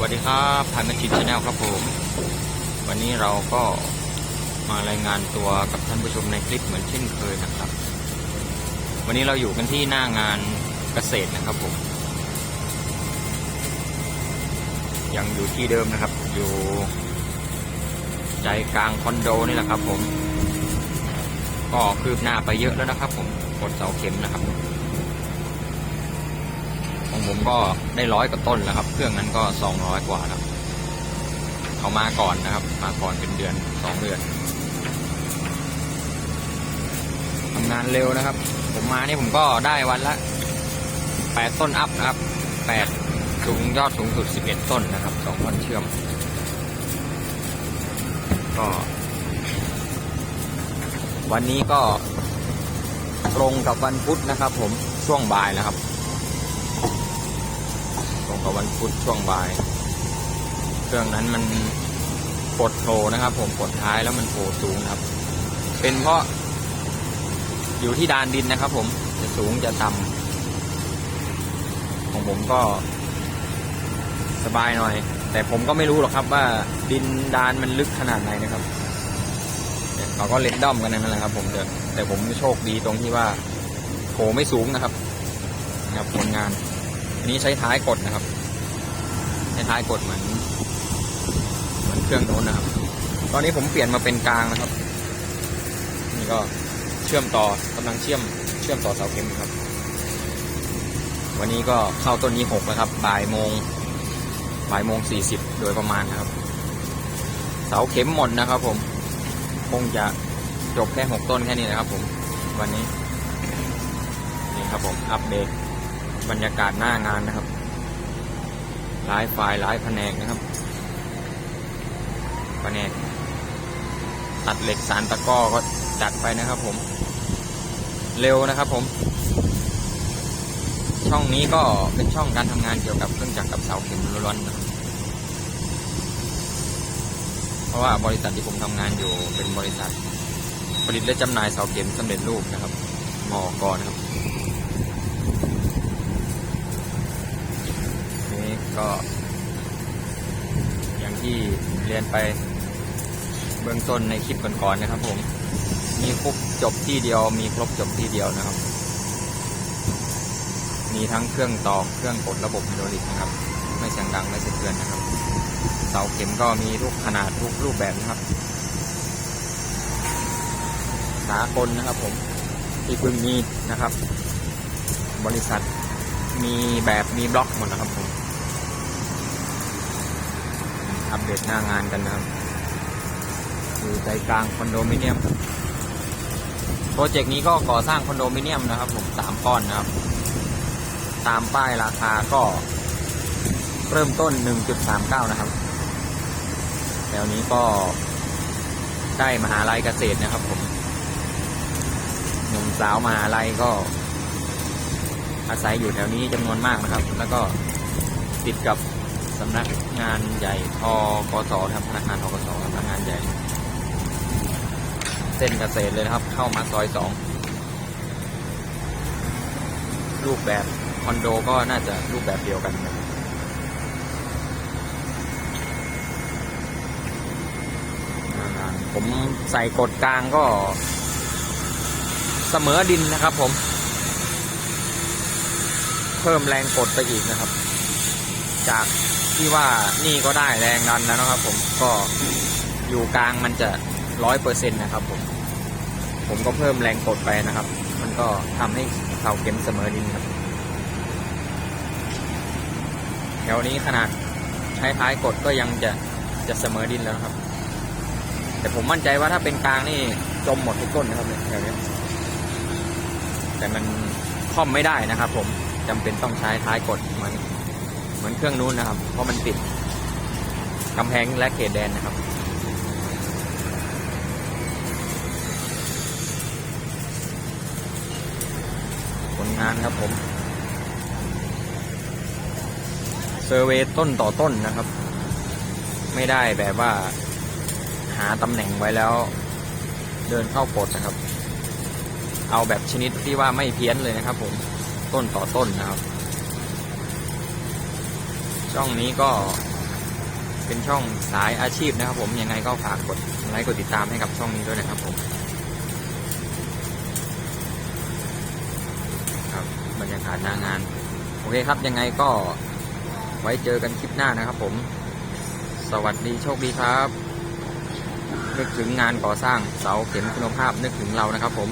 วัสดีครับพันธุ์จิตชาแนลครับผม วันนี้เราก็มารายงานตัวกับท่านผู้ชมในคลิปเหมือนเช่นเคยนะครับ วันนี้เราอยู่กันที่หน้างานเกษตรนะครับผม ยังอยู่ที่เดิมนะครับ อยู่ใจกลางคอนโดนี่แหละครับผม ก็คืบหน้าไปเยอะแล้วนะครับผมกดเสาเข็มนะครับ ของผมก็ได้ร้อยกว่าต้นแล้วครับ เครื่องนั้นก็สองร้อยกว่าแล้วเอามาก่อนนะครับ มาก่อนเป็นเดือนสองเดือนทำงานเร็วนะครับ ผมมานี่ผมก็ได้วันละแปดต้นอัพนะครับแปดสูงยอดสูงสุดสิบเอ็ดต้นนะครับสองวันเชื่อม ก็ วันนี้ก็ตรงกับวันพุธนะครับ ผมช่วงบ่ายนะครับ กับวันพุธช่วงบ่าย เครื่องนั้นมันกดโผล่นะครับ ผมกดท้ายแล้วมันโผล่สูงครับ เป็นเพราะ อยู่ที่ดานดินนะครับ ผมจะสูงจะต่ำของผมก็สบายหน่อย แต่ผมก็ไม่รู้หรอกครับว่าดินดานมันลึกขนาดไหนนะครับเขาก็เล็ดด้อมกันนั่นแหละครับ ผมแต่แต่ผมโชคดีตรงที่ว่าโผล่ไม่สูงนะครับ นะครับผลงาน นี้ใช้ท้ายกดนะครับ ใช้ท้ายกดเหมือน เหมือนเครื่องโน้นนะครับ ตอนนี้ผมเปลี่ยนมาเป็นกลางนะครับ นี่ก็เชื่อมต่อกำลังเชื่อมเชื่อมต่อเสาเข็มครับ วันนี้ก็เข้าต้นนี้หกแล้วครับบ่ายโมงบ่ายโมงสี่สิบโดยประมาณนะครับ เสาเข็มหมดนะครับผมคงจะจบแค่หกต้นแค่นี้นะครับผม วันนี้ นี่ครับผม อัปเดต บรรยากาศหน้างานนะครับ หลายฝ่ายหลายแผนกนะครับ แผนก ตัดเหล็กสารตะก้อก็จัดไปนะครับผม เร็วนะครับผม ช่องนี้ก็เป็นช่องการทำงานเกี่ยวกับเครื่องจักรกับเสาเข็มล้วนๆนะครับเพราะว่าบริษัทที่ผมทำงานอยู่เป็นบริษัท ผลิตและจำหน่ายเสาเข็มสำเร็จรูปนะครับมอกรนะครับ นี้ ก็ อย่างที่เรียนไปเบื้องต้นในคลิปก่อนๆนะครับ ผม มีครบจบที่เดียว มีครบจบที่เดียวนะครับ มีทั้งเครื่องตอกเครื่องกดระบบไฮดรอลิกนะครับ ไม่เสียงดังไม่เสียงเตือนนะครับ เสาเข็มก็มีทุกขนาดทุกรูปแบบนะครับสากลนะครับ ผมที่เพิ่งมีนะครับ บริษัทมีแบบมีบล็อกหมดนะครับผม อัปเดตหน้างานกันนะครับอยู่ใจกลางคอนโดมิเนียมโปรเจกต์นี้ก็ก่อสร้างคอนโดมิเนียมนะครับ ผมสามก้อนนะครับ ตามป้ายราคาก็เริ่มต้น 1.39 นะครับ แถวนี้ก็ได้มหาลัยเกษตรนะครับ ผมหนุ่มสาวมหาลัยก็ อาศัยอยู่แถวนี้จำนวนมากนะครับ แล้วก็ติดกับ สำนักงานใหญ่ทกสครับธนาคารทกสสำนักงานใหญ่ เส้นเกษตรเลยนะครับ เข้ามาซอยสองรูปแบบคอนโดก็น่าจะรูปแบบเดียวกันนะผมใส่กดกลางก็เสมอดินนะครับผม เพิ่มแรงกดไปอีกนะครับ จาก ที่ว่านี่ก็ได้แรงดันแล้วนะครับ ผมก็อยู่กลางมันจะร้อยเปอร์เซ็นต์นะครับ ผม ผมก็เพิ่มแรงกดไปนะครับ มันก็ทำให้เสาเข็มเสมอดินครับแถวนี้ขนาดใช้ท้ายกดก็ยังจะจะเสมอดินแล้วครับ แต่ผมมั่นใจว่าถ้าเป็นกลางนี่จมหมดทุกต้นนะครับเนี่ยแถวนี้แต่มันค่อมไม่ได้นะครับ ผมจำเป็นต้องใช้ท้ายกดเหมือน เหมือนเครื่องนู้นนะครับ เพราะมันติดกำแพงและเขตแดนนะครับ ผลงานครับผมเซอร์เวต้นต่อต้นนะครับ ไม่ได้แบบว่าหาตำแหน่งไว้แล้วเดินเข้ากดนะครับ เอาแบบชนิดที่ว่าไม่เพี้ยนเลยนะครับผมต้นต่อต้นนะครับ ช่องนี้ก็เป็นช่องสายอาชีพนะครับ ผมยังไงก็ฝากกดไลค์กดติดตามให้กับช่องนี้ด้วยนะครับผมครับบรรยากาศหน้างาน โอเคครับยังไงก็ไว้เจอกันคลิปหน้านะครับ ผม สวัสดีโชคดีครับนึกถึงงานก่อสร้างเสาเข็มคุณภาพนึกถึงเรานะครับ ผม